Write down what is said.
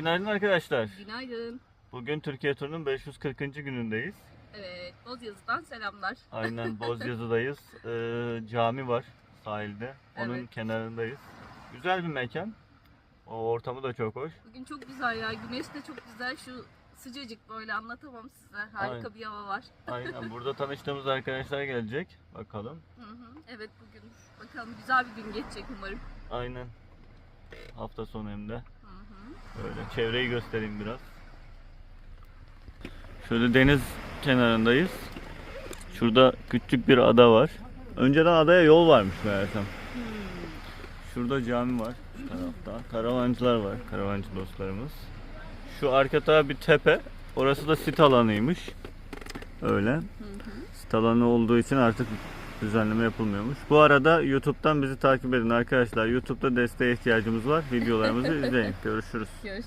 Günaydın arkadaşlar. Günaydın. Bugün Türkiye turunun 540. günündeyiz. Evet, Bozyazı'dan selamlar. Aynen Bozyazı'dayız. Ee, cami var sahilde. Onun Evet. kenarındayız. Güzel bir mekan. O ortamı da çok hoş. Bugün çok güzel ya, güneş de çok güzel. Şu sıcacık böyle anlatamam size. Harika Aynen. bir hava var. Aynen burada tanıştığımız arkadaşlar gelecek. Bakalım. Hı hı. Evet bugün bakalım güzel bir gün geçecek umarım. Aynen. Hafta sonu hem de. Böyle çevreyi göstereyim biraz. Şöyle deniz kenarındayız. Şurada küçük bir ada var. Önceden adaya yol varmış meğersem. Şurada cami var şu tarafta. Karavancılar var. Karavancı dostlarımız. Şu arka taraf bir tepe. Orası da sit alanıymış. Öyle. Sit alanı olduğu için artık düzenleme yapılmıyormuş. Bu arada YouTube'dan bizi takip edin arkadaşlar. YouTube'da desteğe ihtiyacımız var. Videolarımızı izleyin. Görüşürüz. Görüşürüz.